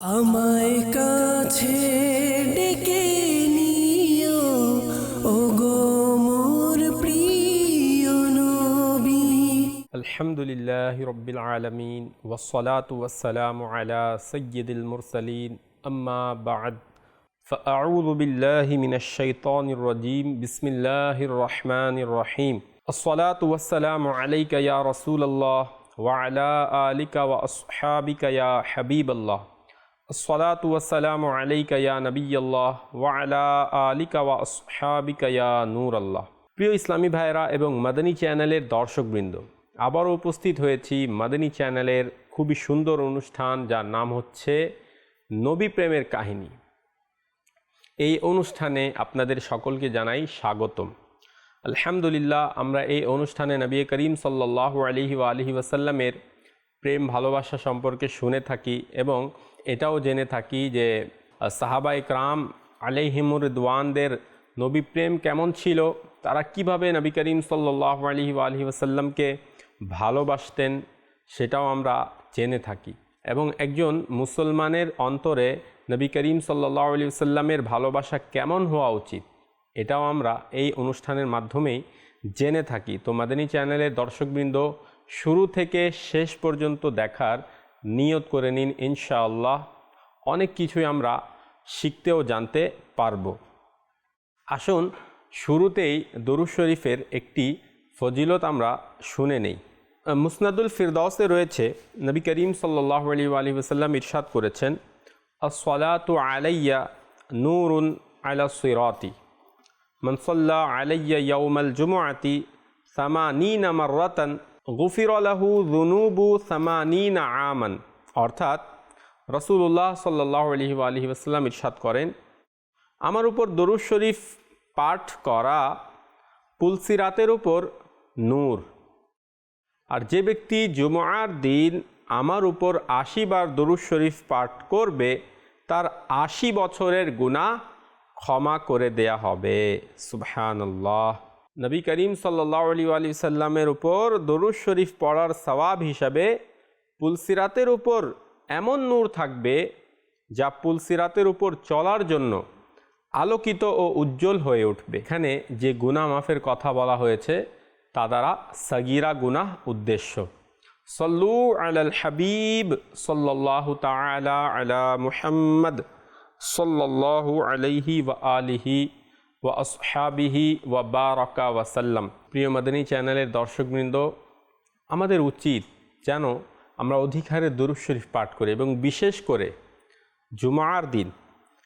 আমায় কাছে ডেকে নিও ও গো মোর প্রিয় নবী الحمد لله رب العالمين والصلاة والسلام على سيد المرسلين أما بعد فأعوذ بالله من الشيطان الرجيم بسم الله الرحمن الرحيم الصلاة والسلام عليك يا رسول الله وعلى آلك وأصحابك يا حبيب الله الصلاة والسلام عليك يا نبي الله وعلى آلك وأصحابك يا نور الله প্রিয় ইসলামী ভাইরা এবং মাদানী চ্যানেলের দর্শকবৃন্দ আবারও উপস্থিত হয়েছি মাদানী চ্যানেলের খুবই সুন্দর অনুষ্ঠান যার নাম হচ্ছে নবী প্রেমের কাহিনী এই অনুষ্ঠানে আপনাদের সকলকে জানাই স্বাগতম আলহামদুলিল্লাহ আমরা এই অনুষ্ঠানে নবী করিম সাল্লাহ আলহি ও আলহি ওয়াসাল্লামের প্রেম ভালোবাসা সম্পর্কে শুনে থাকি এবং এটাও জেনে থাকি যে সাহাবা ইকরাম আলিহিমুর দোয়ানদের নবী প্রেম কেমন ছিল? তারা কীভাবে নবী করিম সাল্লাহ আলহি আলহি ওয়াসাল্লামকে ভালোবাসতেন সেটাও আমরা জেনে থাকি। এবং একজন মুসলমানের অন্তরে নবী করিম সাল্লাহ আলি সাল্লামের ভালোবাসা কেমন হওয়া উচিত? এটাও আমরা এই অনুষ্ঠানের মাধ্যমেই জেনে থাকি। তো মাদানী চ্যানেলের দর্শকবৃন্দ শুরু থেকে শেষ পর্যন্ত দেখার নিয়ত করে নিন ইনশাআল্লাহ। অনেক কিছুই আমরা শিখতেও জানতে পারব। আসুন, শুরুতেই দরুদ শরীফের একটি ফজিলত আমরা শুনে নেই। মুসনাদুল ফিরদাউসে রয়েছে, নবী করিম সাল্লাহ আলী আলী ওসাল্লাম ইরশাদ করেছেন আসলাতু আলাইয়া নূরুন আলা সিরাতি। মনসল্লা আলাইয়া ইয়ৌমাল জুমআতি সামানীন মাররাতান গুফির লাহু জুনুবু সামানিন আমান। অর্থাৎ রসুল্লাহ সাল্লাহ আলহি আলহি ওসাল্লাম ইরশাদ করেন, আমার উপর দরুদ শরীফ পাঠ করা পুলসিরাতের উপর নূর। আর যে ব্যক্তি জুমার দিন আমার উপর আশি বার দরুদ শরীফ পাঠ করবে, তার আশি বছরের গুণা ক্ষমা করে দেয়া হবে। সুবহানাল্লাহ। নবী করিম সাল্লাহ আলী আলি সাল্লামের উপর দরুদ শরীফ পড়ার সওয়াব হিসাবে পুলসিরাতের উপর এমন নূর থাকবে যা পুলসিরাতের উপর চলার জন্য আলোকিত ও উজ্জ্বল হয়ে উঠবে। এখানে যে গুনাহ মাফের কথা বলা হয়েছে, তা দ্বারা সগিরা গুনাহ উদ্দেশ্য। সল্লু আলাল হাবিব সাল্লাহ তালা আলা মুহাম্মদ সাল্লাল্লাহু আলাইহি ওয়া আলিহি ওয়া আসহাবিহি ওয়া বারাকা ওয়াসাল্লাম প্রিয় মাদানী চ্যানেলের দর্শকবৃন্দ, আমাদের উচিত যেন আমরা অধিকারে দুরুদ শরীফ পাঠ করি এবং বিশেষ করে জুমার দিন।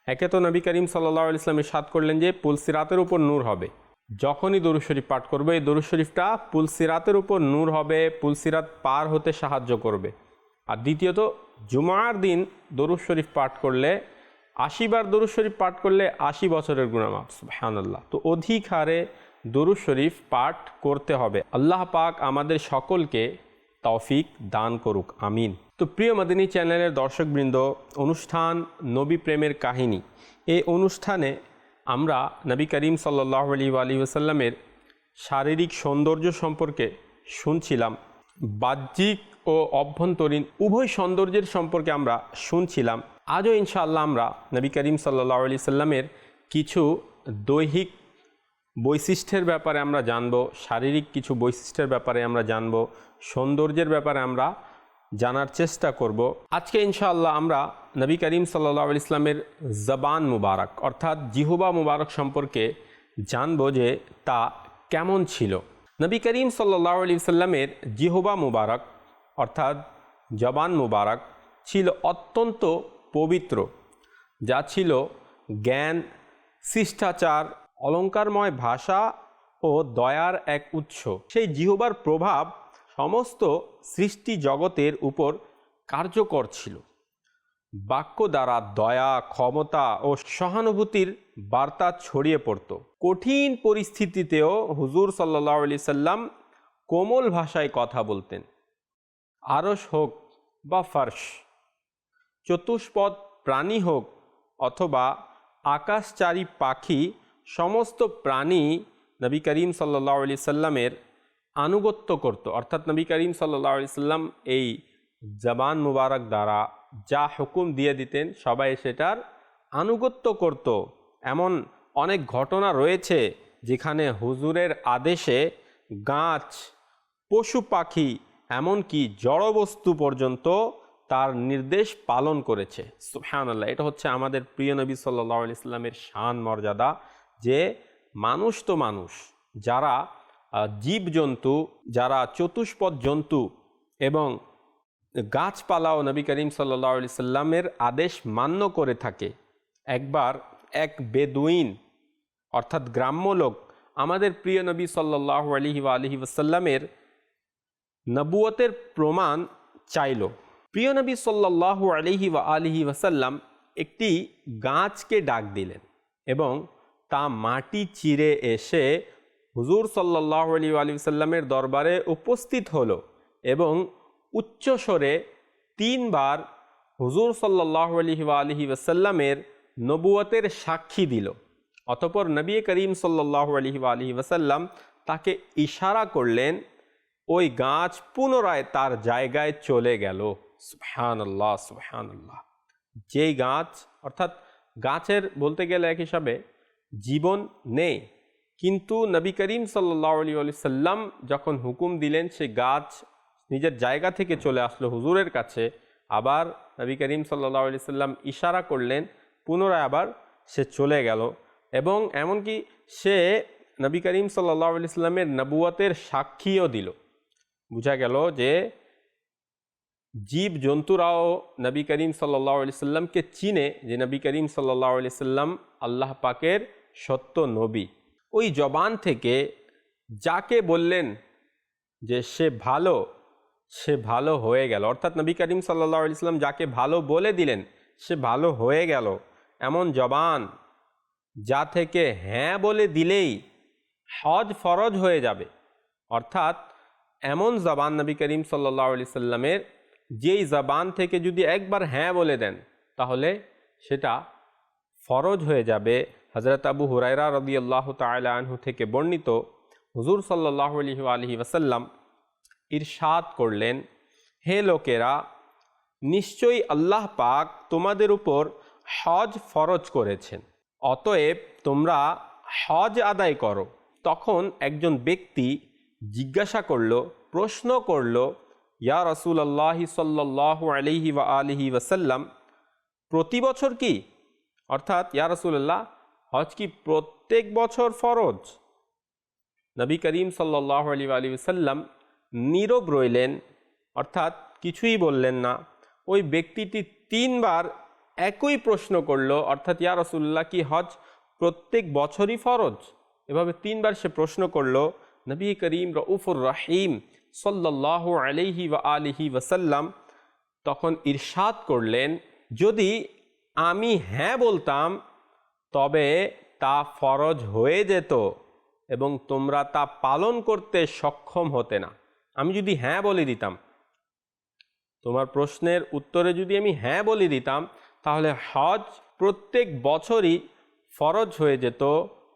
একে তো নবী করিম সাল্লাহ ইসলামের সাদ করলেন যে পুলসিরাতের উপর নূর হবে। যখনই দরুদ শরীফ পাঠ করবে, এই দরুদ শরীফটা পুলসিরাতের উপর নূর হবে পুলসিরাত পার হতে সাহায্য করবে। আর দ্বিতীয়ত, জুমার দিন দরুদ শরীফ পাঠ করলে আশি বার দরুদ শরীফ পাঠ করলে আশি বছরের গুণামাপ সুবহানাল্লাহ। তো অধিক হারে দরুদ শরীফ পাঠ করতে হবে। আল্লাহ পাক আমাদের সকলকে তৌফিক দান করুক, আমিন। তো প্রিয় মাদিনী চ্যানেলের দর্শকবৃন্দ, অনুষ্ঠান নবী প্রেমের কাহিনী। এই অনুষ্ঠানে আমরা নবী করিম সাল্লাহ আলী আলী ওসাল্লামের শারীরিক সৌন্দর্য সম্পর্কে শুনছিলাম। বাহ্যিক ও অভ্যন্তরীণ উভয় সৌন্দর্যের সম্পর্কে আমরা শুনছিলাম। আজও ইনশাআল্লাহ আমরা নবী করিম সাল্লাহ আলি সাল্লামের কিছু দৈহিক বৈশিষ্ট্যের ব্যাপারে আমরা জানব, শারীরিক কিছু বৈশিষ্ট্যের ব্যাপারে আমরা জানব, সৌন্দর্যের ব্যাপারে আমরা জানার চেষ্টা করব। আজকে ইনশাআল্লাহ আমরা নবী করিম সাল্লাহ ইসলামের জবান মুবারক, অর্থাৎ জিহুবা মুবারক সম্পর্কে জানব যে তা কেমন ছিল। নবী করিম সাল্লাহ আলি সাল্লামের জিহুবা মুবারক, অর্থাৎ জবান মুবারক, ছিল অত্যন্ত পবিত্র, যা ছিল জ্ঞান, শিষ্টাচার, অলঙ্কারময় ভাষা ও দয়ার এক উৎস। সেই জিহবার প্রভাব সমস্ত সৃষ্টি জগতের উপর কার্যকর ছিল। বাক্য দ্বারা দয়া, ক্ষমতা ও সহানুভূতির বার্তা ছড়িয়ে পড়ত। কঠিন পরিস্থিতিতেও হুজুর সাল্লাহ আলি সাল্লাম কোমল ভাষায় কথা বলতেন। আরস হোক বা ফার্স চতুষ্পদ প্রাণী হোক অথবা আকাশচারী পাখি, সমস্ত প্রাণী নবী করিম সাল্লাহ আলি সাল্লামের আনুগত্য করত। অর্থাৎ নবী করিম সাল্লাহ আলি সাল্লাম এই জবান মুবারক দ্বারা যা হুকুম দিয়ে দিতেন, সবাই সেটার আনুগত্য করত। এমন অনেক ঘটনা রয়েছে যেখানে হুজুরের আদেশে গাছ, পশু পাখি, এমনকি জড়বস্তু পর্যন্ত তার নির্দেশ পালন করেছে। সুফহানাল্লাহ এটা হচ্ছে আমাদের প্রিয় নবী সাল্লাহ ইসলামের শান, মর্যাদা যে মানুষ তো মানুষ, যারা জীবজন্তু, যারা চতুষ্পদ জন্তু এবং গাছপালাও নবী করিম সাল্লাহ আলি সাল্লামের আদেশ মান্য করে থাকে। একবার এক বেদুইন, অর্থাৎ গ্রাম্য লোক, আমাদের প্রিয় নবী সাল্লাহ আলহি আলহি ওসাল্লামের নবুয়তের প্রমাণ চাইল। প্রিয় নবী সাল্লাহ আলহি ওয়া আলহি ওয়াসাল্লাম একটি গাছকে ডাক দিলেন এবং তা মাটি চিরে এসে হুজুর সাল্লাহ আলী আলী সাল্লামের দরবারে উপস্থিত হলো এবং উচ্চস্বরে তিনবার হুজুর সাল্লাহ আলহি আলহি ওসাল্লামের নবুয়তের সাক্ষী দিল। অতপর নবী করিম সাল্লাহ আলহি আলহি ওসাল্লাম তাকে ইশারা করলেন, ওই গাছ পুনরায় তার জায়গায় চলে গেল। সুবহান আল্লাহ আল্লাহ যেই গাছ, অর্থাৎ গাছের বলতে গেলে এক হিসাবে জীবন নেই, কিন্তু নবী করিম সাল্লাহ আলী সাল্লাম যখন হুকুম দিলেন সে গাছ নিজের জায়গা থেকে চলে আসলো হুজুরের কাছে, আবার নবী করিম সাল্লাহ আলি সাল্লাম ইশারা করলেন, পুনরায় আবার সে চলে গেল। এবং এমনকি সে নবী করিম সাল্লাহ আলি সাল্লামের নবুয়তের সাক্ষীও দিল। বোঝা গেল যে জীব জন্তুরাও নবী করিম সাল্লাহ সাল্লামকে চিনে যে নবী করিম সাল্লাহ সাল্লাম আল্লাহ পাকের সত্য নবী। ওই জবান থেকে যাকে বললেন যে সে ভালো সে ভালো হয়ে গেল। অর্থাৎ নবী করিম সাল্লাহ সাল্লাম যাকে ভালো বলে দিলেন, সে ভালো হয়ে গেল। এমন জবান যা থেকে হ্যাঁ বলে দিলেই হজ ফরজ হয়ে যাবে। অর্থাৎ এমন জবান নবী করিম সাল্লাহ সাল্লামের যেই জবান থেকে যদি একবার হ্যাঁ বলে দেন, তাহলে সেটা ফরজ হয়ে যাবে। হজরত আবু হুরাইরা রদি আল্লাহ আনহু থেকে বর্ণিত হুজুর সাল্লাহ আলহি আলহি ইরশাদ করলেন, হে লোকেরা, নিশ্চয়ই আল্লাহ পাক তোমাদের উপর হজ ফরজ করেছেন। অতএব তোমরা হজ আদায় করো। তখন একজন ব্যক্তি জিজ্ঞাসা করল, প্রশ্ন করল ইয়া রসুল আল্লাহ সাল্লাহ আলিহি ওয়া আলহি ওয়াসাল্লাম, প্রতি বছর কি? অর্থাৎ ইয়া রসুল্লাহ হজ কি প্রত্যেক বছর ফরজ? নবী করিম সাল্লাহ আলী আলী সাল্লাম নীরব রইলেন, অর্থাৎ কিছুই বললেন না। ওই ব্যক্তিটি তিনবার একই প্রশ্ন করল, অর্থাৎ ইয়া রসুল্লাহ কি হজ প্রত্যেক বছরই ফরজ? এভাবে তিনবার সে প্রশ্ন করল, নবী করিম রউফুর রাহিম সাল্লাহ আলিহি ওয়া আলিহি ওয়াসাল্লাম তখন ইরশাদ করলেন, যদি আমি হ্যাঁ বলতাম, তবে তা ফরজ হয়ে যেত এবং তোমরা তা পালন করতে সক্ষম হতে না। আমি যদি হ্যাঁ বলে দিতাম, তোমার প্রশ্নের উত্তরে যদি আমি হ্যাঁ বলে দিতাম, তাহলে হজ প্রত্যেক বছরই ফরজ হয়ে যেত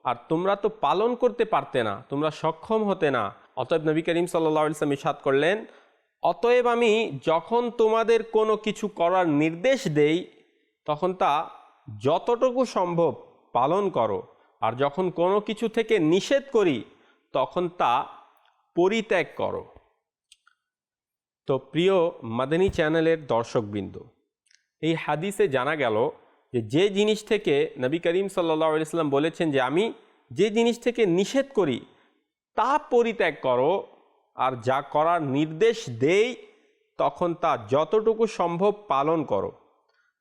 আর তোমরা তো পালন করতে পারতে না, তোমরা সক্ষম হতে না। অতএব নবী করিম সাল্লা ইসলাম ইসাদ করলেন, অতএব আমি যখন তোমাদের কোনো কিছু করার নির্দেশ দেই, তখন তা যতটুকু সম্ভব পালন করো। আর যখন কোনো কিছু থেকে নিষেধ করি, তখন তা পরিত্যাগ করো। তো প্রিয় মাদানী চ্যানেলের দর্শকবৃন্দ, এই হাদিসে জানা গেল যে যে জিনিস থেকে নবী করিম সাল্লা ইসলাম বলেছেন যে আমি যে জিনিস থেকে নিষেধ করি তা পরিত্যাগ করো, আর যা করার নির্দেশ দেই, তখন তা যতটুকু সম্ভব পালন করো।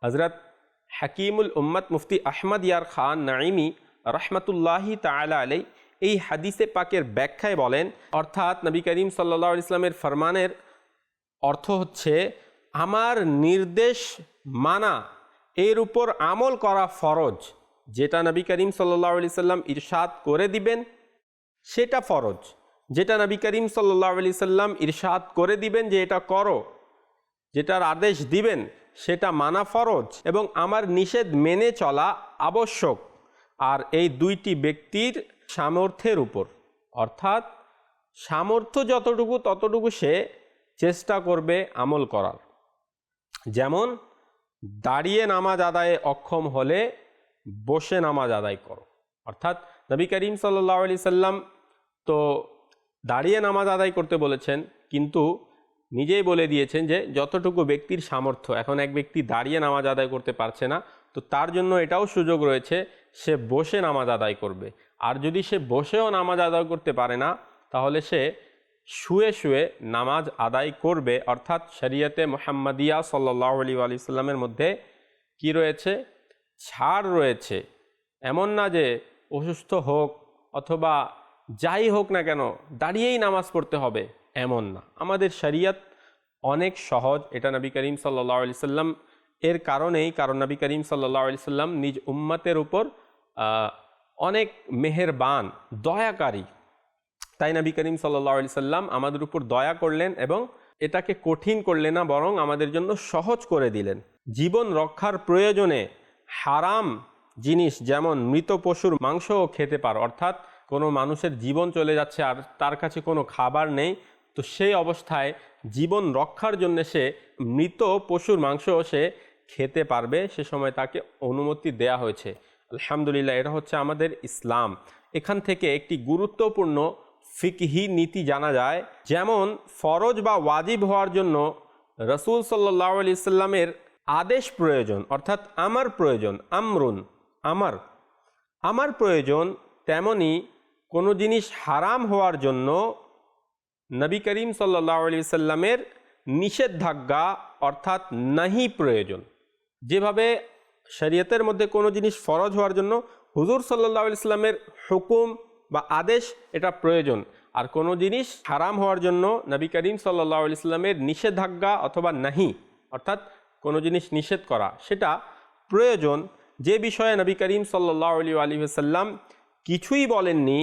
হজরত হাকিমুল উম্মত মুফতি আহমদ ইয়ার খান নাইমি রহমতুল্লাহি তালা আলাই এই হাদিসে পাকের ব্যাখ্যায় বলেন, অর্থাৎ নবী করিম সাল্লা ইসলামের ফরমানের অর্থ হচ্ছে, আমার নির্দেশ মানা, এর উপর আমল করা ফরজ, যেটা নবী করিম সাল্লাহ আলি সাল্লাম ইরশাদ করে দিবেন সেটা ফরজ। যেটা নবী করিম সাল্লাহ আলি সাল্লাম ইরশাদ করে দিবেন যে এটা করো, যেটার আদেশ দিবেন সেটা মানা ফরজ এবং আমার নিষেধ মেনে চলা আবশ্যক। আর এই দুইটি ব্যক্তির সামর্থ্যের উপর। অর্থাৎ সামর্থ্য যতটুকু ততটুকু সে চেষ্টা করবে আমল করার। যেমন, দাঁড়িয়ে নামাজ আদায়ে অক্ষম হলে বসে নামাজ আদায় করো। অর্থাৎ নবী করিম সাল্লাহ আলি সাল্লাম তো দাঁড়িয়ে নামাজ আদায় করতে বলেছেন, কিন্তু নিজেই বলে দিয়েছেন যে যতটুকু ব্যক্তির সামর্থ্য, এখন এক ব্যক্তি দাঁড়িয়ে নামাজ আদায় করতে পারছে না, তো তার জন্য এটাও সুযোগ রয়েছে, সে বসে নামাজ আদায় করবে। আর যদি সে বসেও নামাজ আদায় করতে পারে না, তাহলে সে শুয়ে শুয়ে নামাজ আদায় করবে। অর্থাৎ শরিয়তে মোহাম্মদিয়া সাল্লাহ আলী আলি সাল্লামের মধ্যে কি রয়েছে? ছাড় রয়েছে। এমন না যে অসুস্থ হোক অথবা যাই হোক না কেন, দাঁড়িয়েই নামাজ পড়তে হবে এমন না। আমাদের শরিয়ত অনেক সহজ। এটা নবী করিম সাল্লাহ আলি সাল্লাম এর কারণেই, কারণ নবী করিম সাল্লাহ আলি সাল্লাম নিজ উম্মতের উপর অনেক মেহেরবান, দয়াকারী। তাই নবী করিম সাল্লাহ আলি সাল্লাম আমাদের উপর দয়া করলেন এবং এটাকে কঠিন করলেন না, বরং আমাদের জন্য সহজ করে দিলেন। জীবন রক্ষার প্রয়োজনে হারাম জিনিস, যেমন মৃত পশুর মাংসও খেতে পার, অর্থাৎ কোনো মানুষের জীবন চলে যাচ্ছে আর তার কাছে কোনো খাবার নেই, তো সেই অবস্থায় জীবন রক্ষার জন্য সে মৃত পশুর মাংসও সে খেতে পারবে, সে সময় তাকে অনুমতি দেয়া হয়েছে। আলহামদুলিল্লাহ, এটা হচ্ছে আমাদের ইসলাম। এখান থেকে একটি গুরুত্বপূর্ণ ফিকহি নীতি জানা যায়, যেমন ফরজ বা ওয়াজিব হওয়ার জন্য রসুল সাল্লাহ আলি সাল্লামের আদেশ প্রয়োজন, অর্থাৎ আমার প্রয়োজন, আমরুন, আমার আমার প্রয়োজন তেমনি কোনো জিনিস হারাম হওয়ার জন্য নবী করিম সাল্লাহ সাল্লামের নিষেধাজ্ঞা অর্থাৎ নাহি প্রয়োজন। যেভাবে শরীয়তের মধ্যে কোনো জিনিস ফরজ হওয়ার জন্য হুজুর সাল্লাহ ইসলামের হুকুম বা আদেশ এটা প্রয়োজন। আর কোনো জিনিস হারাম হওয়ার জন্য নবী করিম সাল্লাহ ইসলামের নিষেধাজ্ঞা অথবা নাহি অর্থাৎ কোনো জিনিস নিষেধ করা, সেটা প্রয়োজন। যে বিষয়ে নবী করিম সাল্লাহ আলী আলী সাল্লাম কিছুই বলেননি,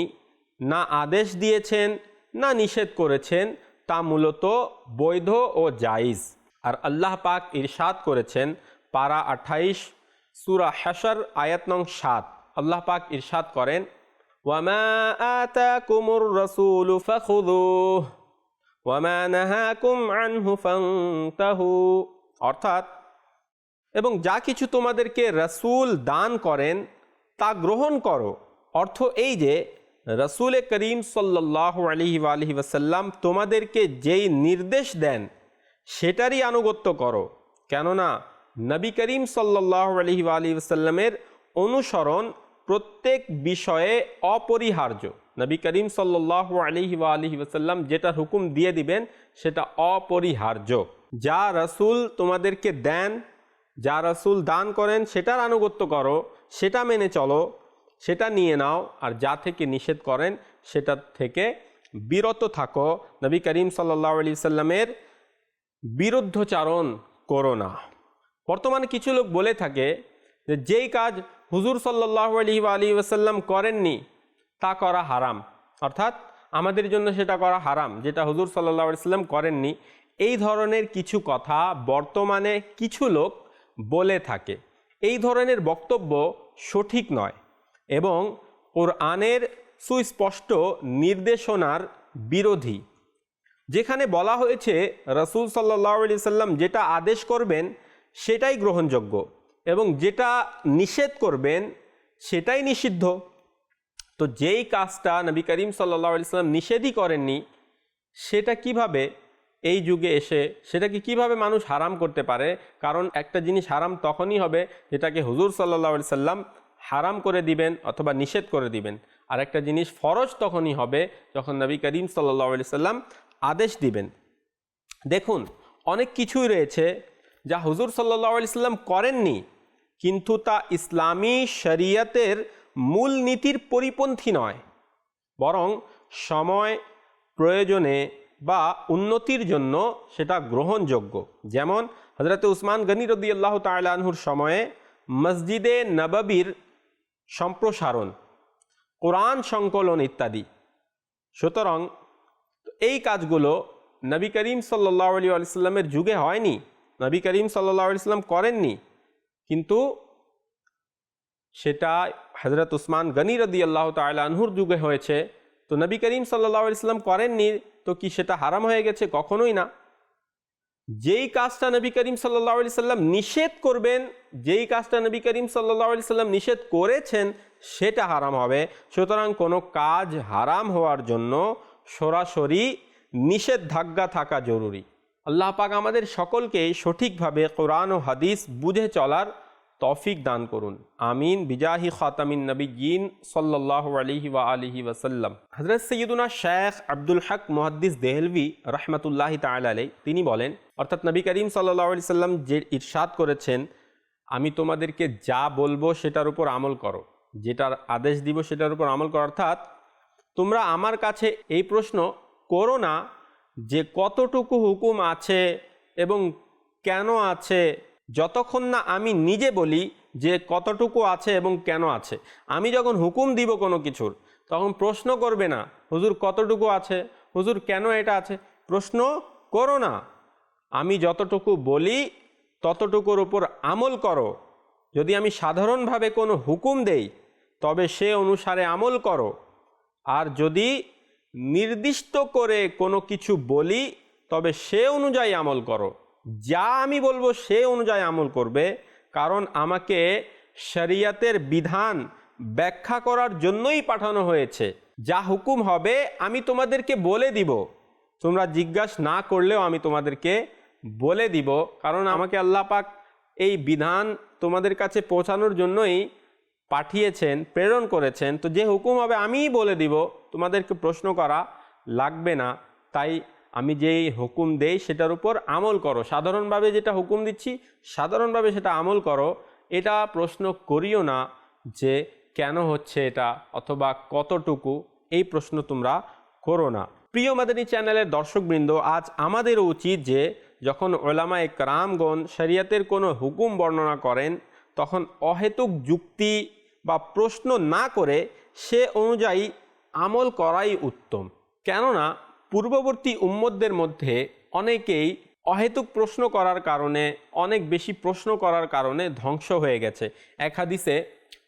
না আদেশ দিয়েছেন, না নিষেধ করেছেন, তা মূলত বৈধ ও জাইজ আর আল্লাহ পাক ইরশাদ করেছেন, পারা আঠাইশ, সুরা হাসার আয়াত নং সাত। আল্লাহ পাক ইরশাদ করেন অর্থাৎ, এবং যা কিছু তোমাদেরকে রসুল দান করেন, তা গ্রহণ করো। অর্থ এই যে, রসুল করিম সাল্লাহ আলহি আলহি ওসাল্লাম তোমাদেরকে যেই নির্দেশ দেন, সেটারই আনুগত্য করো। কেননা, নবী করিম সাল্লাহ আলহি আলহি ওসাল্লামের অনুসরণ প্রত্যেক বিষয়ে অপরিহার্য। নবী করিম সাল্লাহ আলহি আলহি ওসাল্লাম যেটা হুকুম দিয়ে দিবেন, সেটা অপরিহার্য। যা রসুল তোমাদেরকে দেন, যা রসুল দান করেন, সেটার আনুগত্য করো, সেটা মেনে চলো। সেটা নিয়ে নাও আর যা থেকে নিষেধ করেন সেটা থেকে বিরত থাকো। নবী করিম সাল্লাহ আলি সাল্লামের বিরুদ্ধচারণ করো না। বর্তমানে কিছু লোক বলে থাকে যে যেই কাজ হুজুর সাল্লাহ আলি আলী ওসাল্লাম করেননি, তা করা হারাম। অর্থাৎ আমাদের জন্য সেটা করা হারাম, যেটা হুজুর সাল্লাহ সাল্লাম করেননি। এই ধরনের কিছু কথা বর্তমানে কিছু লোক বলে থাকে। এই ধরনের বক্তব্য সঠিক নয়। এবং কোরআনের সুস্পষ্ট নির্দেশনার বিরোধী। যেখানে বলা হয়েছে, রসুল সাল্লাহ আলি সাল্লাম যেটা আদেশ করবেন, সেটাই গ্রহণযোগ্য এবং যেটা নিষেধ করবেন, সেটাই নিষিদ্ধ। তো যেই কাজটা নবী করিম সাল্লাহ আলি সাল্লাম নিষেধই করেননি, সেটা কীভাবে এই যুগে এসে, সেটাকে কীভাবে মানুষ হারাম করতে পারে? কারণ একটা জিনিস হারাম তখনই হবে, যেটাকে হুজুর সাল্লাহ আলি সাল্লাম হারাম করে দিবেন অথবা নিষেধ করে দিবেন। আর একটা জিনিস, ফরজ তখনই হবে যখন নবী করিম সাল্লাহ আলি সাল্লাম আদেশ দিবেন। দেখুন, অনেক কিছুই রয়েছে যা হুজুর সাল্লাহ আলি সাল্লাম করেননি, কিন্তু তা ইসলামী শরিয়তের মূল নীতির পরিপন্থী নয়। বরং সময়, প্রয়োজনে বা উন্নতির জন্য সেটা গ্রহণযোগ্য। যেমন হজরত উসমান গনি রদি আল্লাহ তালাহুর সময়ে মসজিদে নবাবির সম্প্রসারণ, কোরআন সংকলন ইত্যাদি। সুতরাং এই কাজগুলো নবী করিম সাল্লাহ আলী আলিয়াল্লামের যুগে হয়নি, নবী করিম সাল্লাহ আলিয়াল্লাম করেননি। কিন্তু সেটা হজরত উসমান গনি রদি আল্লাহ তালাহুর যুগে হয়েছে। তো নবী করিম সাল্লাহ ইসলাম করেননি, তো কি সেটা হারাম হয়ে গেছে? কখনোই না। যেই কাজটা নবী করিম সাল্লাহ আলি সাল্লাম নিষেধ করবেন, যেই কাজটা নবী করিম সাল্লাহ আলি সাল্লাম নিষেধ করেছেন, সেটা হারাম হবে। সুতরাং কোনো কাজ হারাম হওয়ার জন্য সরাসরি নিষেধাজ্ঞা থাকা জরুরি। আল্লাহ পাক আমাদের সকলকে সঠিকভাবে কোরআন ও হাদিস বুঝে চলার তৌফিক দান করুন। আমিন। বিজাহি খাতামিন নবীন সাল্লাহ আলিহি ওয়া আলিহি ওয়াসাল্লাম। হজরত সৈয়দুনা শেখ আব্দুল হক মুহাদ্দিস দেহলভি রহমতুল্লাহ তাল আলাই তিনি বলেন, অর্থাৎ নবী করিম সাল্লাহ আলি সাল্লাম যে ইরশাদ করেছেন, আমি তোমাদেরকে যা বলব সেটার উপর আমল করো। যেটার আদেশ দিব সেটার উপর আমল করো। অর্থাৎ তোমরা আমার কাছে এই প্রশ্ন করো না যে কতটুকু হুকুম আছে এবং কেন আছে যতক্ষণ না আমি নিজে বলি যে কতটুকু আছে এবং কেন আছে। আমি যখন হুকুম দিব কোনো কিছুর, তখন প্রশ্ন করবে না, হুজুর, কতটুকু আছে? হুজুর, কেন এটা আছে? প্রশ্ন করো না। আমি যতটুকু বলি, ততটুকুর উপর আমল করো। যদি আমি সাধারণভাবে কোনো হুকুম দেই, তবে সে অনুসারে আমল করো। আর যদি নির্দিষ্ট করে কোনো কিছু বলি, তবে সে অনুযায়ী আমল করো। যা আমি বলব সে অনুযায়ী আমল করবে, কারণ আমাকে শরিয়াতের বিধান ব্যাখ্যা করার জন্যই পাঠানো হয়েছে। যা হুকুম হবে আমি তোমাদেরকে বলে দিব। তোমরা জিজ্ঞাসা না করলেও আমি তোমাদেরকে বলে দিব, কারণ আমাকে আল্লাহ পাক এই বিধান তোমাদের কাছে পৌঁছানোর জন্যই পাঠিয়েছেন, প্রেরণ করেছেন। তো যে হুকুম হবে আমিই বলে দিব, তোমাদেরকে প্রশ্ন করা লাগবে না। তাই আমি যেই হুকুম দেই সেটার উপর আমল করো। সাধারণভাবে যেটা হুকুম দিচ্ছি, সাধারণভাবে সেটা আমল করো। এটা প্রশ্ন করিও না যে কেন হচ্ছে এটা অথবা কতটুকু, এই প্রশ্ন তোমরা করো না। প্রিয় মাদানী চ্যানেলের দর্শকবৃন্দ, আজ আমাদেরও উচিত যে যখন ওলামা একরামগণ শরিয়াতের কোনো হুকুম বর্ণনা করেন, তখন অহেতুক যুক্তি বা প্রশ্ন না করে সে অনুযায়ী আমল করাই উত্তম। কেননা পূর্ববর্তী উম্মতদের মধ্যে অনেকেই অহেতুক প্রশ্ন করার কারণে, অনেক বেশি প্রশ্ন করার কারণে ধ্বংস হয়ে গেছে। এক হাদিসে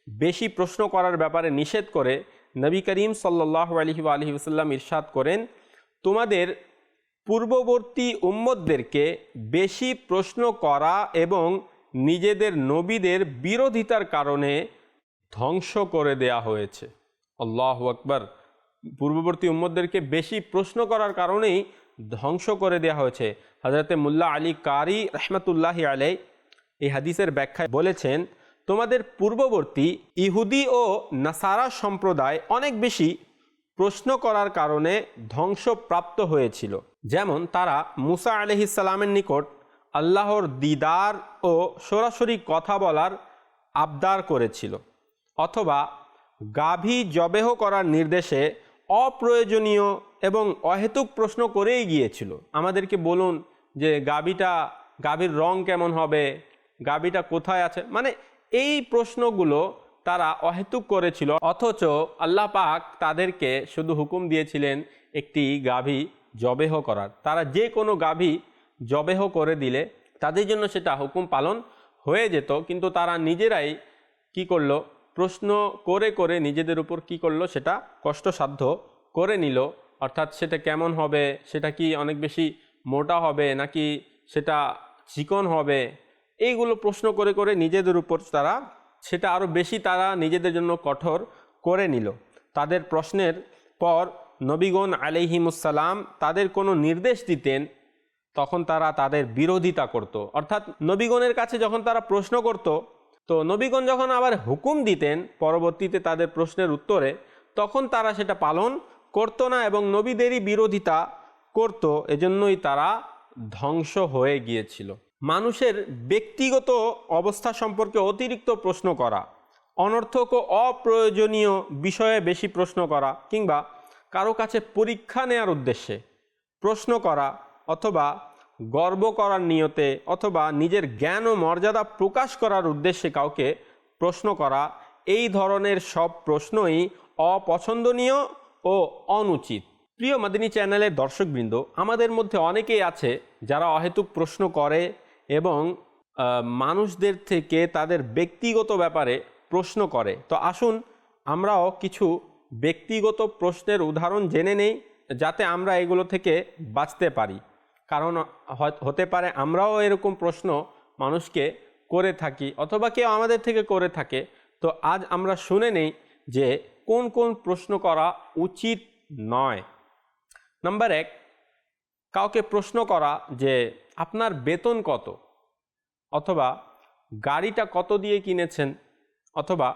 বেশি প্রশ্ন করার ব্যাপারে নিষেধ করে নবী করিম সাল্লাহ আলহি আলহি ওসাল্লাম ইরশাদ করেন, তোমাদের পূর্ববর্তী উম্মতদেরকে বেশি প্রশ্ন করা এবং নিজেদের নবীদের বিরোধিতার কারণে ধ্বংস করে দেয়া হয়েছে। আল্লাহ আকবর। পূর্ববর্তী উম্মতদেরকে বেশি প্রশ্ন করার কারণেই ধ্বংস করে দেয়া হয়েছে। হজরতে মুল্লা আলী কারি রহমতুল্লাহি আলাই এই হাদিসের ব্যাখ্যায় বলেছেন, তোমাদের পূর্ববর্তী ইহুদি ও নাসারা সম্প্রদায় অনেক বেশি প্রশ্ন করার কারণে ধ্বংসপ্রাপ্ত হয়েছিল। যেমন তারা মুসা আলহিসাল্লামের নিকট আল্লাহর দিদার ও সরাসরি কথা বলার আবদার করেছিল। অথবা গাভী জবেহ করার নির্দেশে অপ্রয়োজনীয় এবং অহেতুক প্রশ্ন করেই গিয়েছিল। আমাদেরকে বলুন যে গাভীটা, গাভীর রং কেমন হবে, গাভীটা কোথায় আছে? মানে এই প্রশ্নগুলো তারা অহেতুক করেছিল। অথচ আল্লাহ পাক তাদেরকে শুধু হুকুম দিয়েছিলেন একটি গাভী জবেহ করার। তারা যে কোনো গাভী জবেহ করে দিলে তাদের জন্য সেটা হুকুম পালন হয়ে যেত। কিন্তু তারা নিজেরাই কি করল? প্রশ্ন করে করে নিজেদের উপর কি করল সেটা কষ্টসাধ্য করে নিল, অর্থাৎ সেটা কেমন হবে, সেটা কি অনেক বেশি মোটা হবে নাকি সেটা চিকন হবে, এইগুলো প্রশ্ন করে করে নিজেদের উপর তারা, সেটা আরও বেশি তারা নিজেদের জন্য কঠোর করে নিল। তাদের প্রশ্নের পর নবীগণ আলিহিমুসালাম তাদের কোনো নির্দেশ দিতেন, তখন তারা তাদের বিরোধিতা করত। অর্থাৎ নবীগণের কাছে যখন তারা প্রশ্ন করত তো নবীগণ যখন আবার হুকুম দিতেন পরবর্তীতে তাদের প্রশ্নের উত্তরে, তখন তারা সেটা পালন করতো না এবং নবীদেরই বিরোধিতা করত, এজন্যই তারা ধ্বংস হয়ে গিয়েছিল। মানুষের ব্যক্তিগত অবস্থা সম্পর্কে অতিরিক্ত প্রশ্ন করা, অনর্থক ও অপ্রয়োজনীয় বিষয়ে বেশি প্রশ্ন করা, কিংবা কারও কাছে পরীক্ষা নেয়ার উদ্দেশ্যে প্রশ্ন করা, অথবা গর্ব করার নিয়তে অথবা নিজের জ্ঞান ও মর্যাদা প্রকাশ করার উদ্দেশ্যে কাউকে প্রশ্ন করা, এই ধরনের সব প্রশ্নই অপছন্দনীয় ও অনুচিত। প্রিয় মাদিনী চ্যানেলের দর্শকবৃন্দ, আমাদের মধ্যে অনেকেই আছে যারা অহেতুক প্রশ্ন করে এবং মানুষদের থেকে তাদের ব্যক্তিগত ব্যাপারে প্রশ্ন করে। তো আসুন, আমরাও কিছু ব্যক্তিগত প্রশ্নের উদাহরণ জেনে নেই, যাতে আমরা এগুলো থেকে বাঁচতে পারি। কারণ হতে পারে আমরাও এরকম প্রশ্ন মানুষকে করে থাকি অথবা কেউ আমাদের থেকে করে থাকে। তো আজ আমরা শুনে নেই যে কোন কোন প্রশ্ন করা উচিত নয়। নাম্বার এক, কাউকে প্রশ্ন করা যে আপনার বেতন কত? অথবা গাড়িটা কত দিয়ে কিনেছেন? অথবা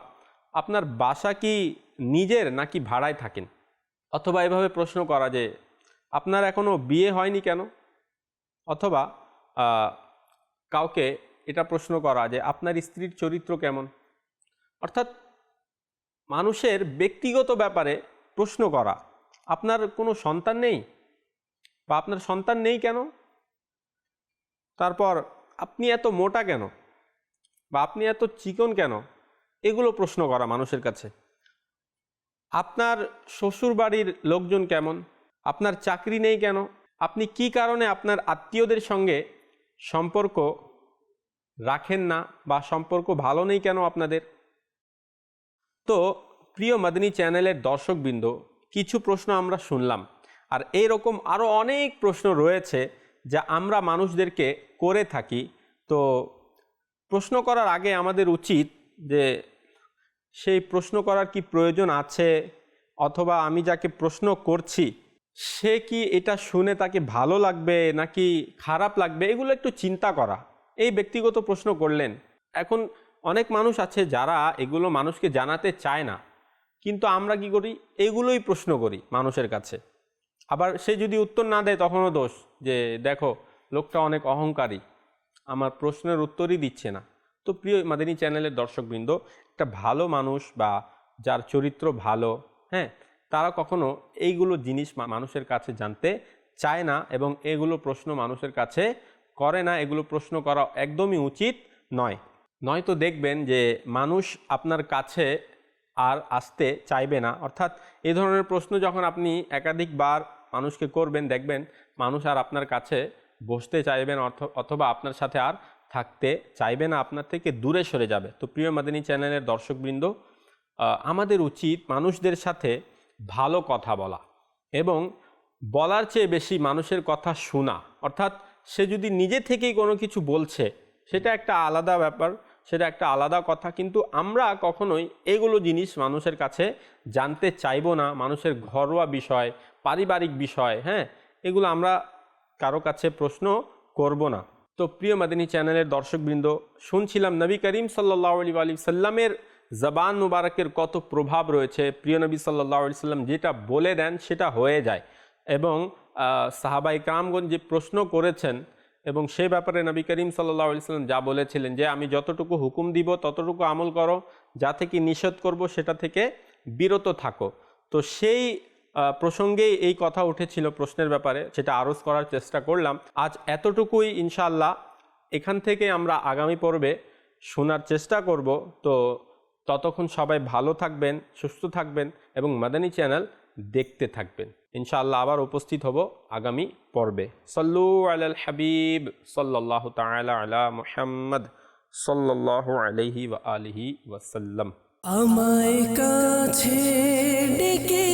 আপনার বাসা কি নিজের নাকি ভাড়ায় থাকেন? অথবা এভাবে প্রশ্ন করা যে আপনার এখনও বিয়ে হয়নি কেন? অথবা কাউকে এটা প্রশ্ন করা যে আপনার স্ত্রীর চরিত্র কেমন? অর্থাৎ মানুষের ব্যক্তিগত ব্যাপারে প্রশ্ন করা, আপনার কোনো সন্তান নেই? বা আপনার সন্তান নেই কেন? তারপর, আপনি এত মোটা কেন? বা আপনি এত চিকন কেন? এগুলো প্রশ্ন করা মানুষের কাছে। আপনার শ্বশুর বাড়ির লোকজন কেমন? আপনার চাকরি নেই কেন? আপনি কি কারণে আপনার আত্মীয়দের সঙ্গে সম্পর্ক রাখেন না বা সম্পর্ক ভালো নেই কেন আপনাদের? তো প্রিয় মাদিনী চ্যানেলের দর্শকবৃন্দ, কিছু প্রশ্ন আমরা শুনলাম আর এইরকম আরও অনেক প্রশ্ন রয়েছে যা আমরা মানুষদেরকে করে থাকি। তো প্রশ্ন করার আগে আমাদের উচিত যে সেই প্রশ্ন করার কি প্রয়োজন আছে? অথবা আমি যাকে প্রশ্ন করছি সে কি এটা শুনে তাকে ভালো লাগবে নাকি খারাপ লাগবে? এগুলো একটু চিন্তা করা। এই ব্যক্তিগত প্রশ্ন করলেন। এখন অনেক মানুষ আছে যারা এগুলো মানুষকে জানাতে চায় না। কিন্তু আমরা কি করি? এগুলোই প্রশ্ন করি মানুষের কাছে। আবার সে যদি উত্তর না দেয় তখনও দোষ যে, দেখো, লোকটা অনেক অহংকারী। আমার প্রশ্নের উত্তরই দিচ্ছে না। তো প্রিয় মাদিনী চ্যানেলের দর্শকবৃন্দ, একটা ভালো মানুষ বা যার চরিত্র ভালো হ্যাঁ তারা কখনো এইগুলো জিনিস মানুষের কাছে জানতে চায় না এবং এগুলো প্রশ্ন মানুষের কাছে করে না, এগুলো প্রশ্ন করা একদমই উচিত নয়। নয়তো দেখবেন যে মানুষ আপনার কাছে আর আসতে চাইবে না। অর্থাৎ এই ধরনের প্রশ্ন যখন আপনি একাধিকবার মানুষকে করবেন, দেখবেন মানুষ আর আপনার কাছে বসতে চাইবেন অথবা আপনার সাথে আর থাকতে চাইবে না, আপনার থেকে দূরে সরে যাবে। তো প্রিয় মাদিনী চ্যানেলের দর্শকবৃন্দ আমাদের উচিত মানুষদের সাথে ভালো কথা বলা এবং বলার চেয়ে বেশি মানুষের কথা শোনা। অর্থাৎ সে যদি নিজে থেকেই কোনো কিছু বলছে, সেটা একটা আলাদা ব্যাপার, সেটা একটা আলাদা কথা। কিন্তু আমরা কখনোই এগুলো জিনিস মানুষের কাছে জানতে চাইব না। মানুষের ঘরোয়া বিষয়, পারিবারিক বিষয় হ্যাঁ? এগুলো আমরা কারও কাছে প্রশ্ন করব না। তো প্রিয় মাদিনী চ্যানেলের দর্শকবৃন্দ, শুনছিলাম নবী করিম সাল্লাহ আলী আলী সাল্লামের জবান মুবারকের কত প্রভাব রয়েছে, প্রিয় নবী সাল্লাহ সাল্লাম যেটা বলে দেন সেটা হয়ে যায়। এবং সাহাবাই কামগঞ্জ যে প্রশ্ন করেছেন এবং সে ব্যাপারে নবী করিম সাল্লাহ সাল্লাম যা বলেছিলেন যে, আমি যতটুকু হুকুম দিব, ততটুকু আমল করো, যা থেকে নিষেধ করব, সেটা থেকে বিরত থাকো। তো সেই প্রসঙ্গেই এই কথা উঠেছিল প্রশ্নের ব্যাপারে, সেটা আরজ করার চেষ্টা করলাম। আজ এতটুকুই ইনশাল্লাহ এখান থেকে আমরা আগামী পর্বে শোনার চেষ্টা করব। তো ততক্ষণ সবাই ভালো থাকবেন, সুস্থ থাকবেন এবং মাদানী চ্যানেল দেখতে থাকবেন। ইনশাআল্লাহ আবার উপস্থিত হব আগামী পর্বে। সল্লু আলাল হাবিব সল্লাহ তালা আলা মোহাম্মদ সল্লাহ আলহি ওয়া আলিহি ওয়াসাল্লাম। আমায় কাছে ডেকে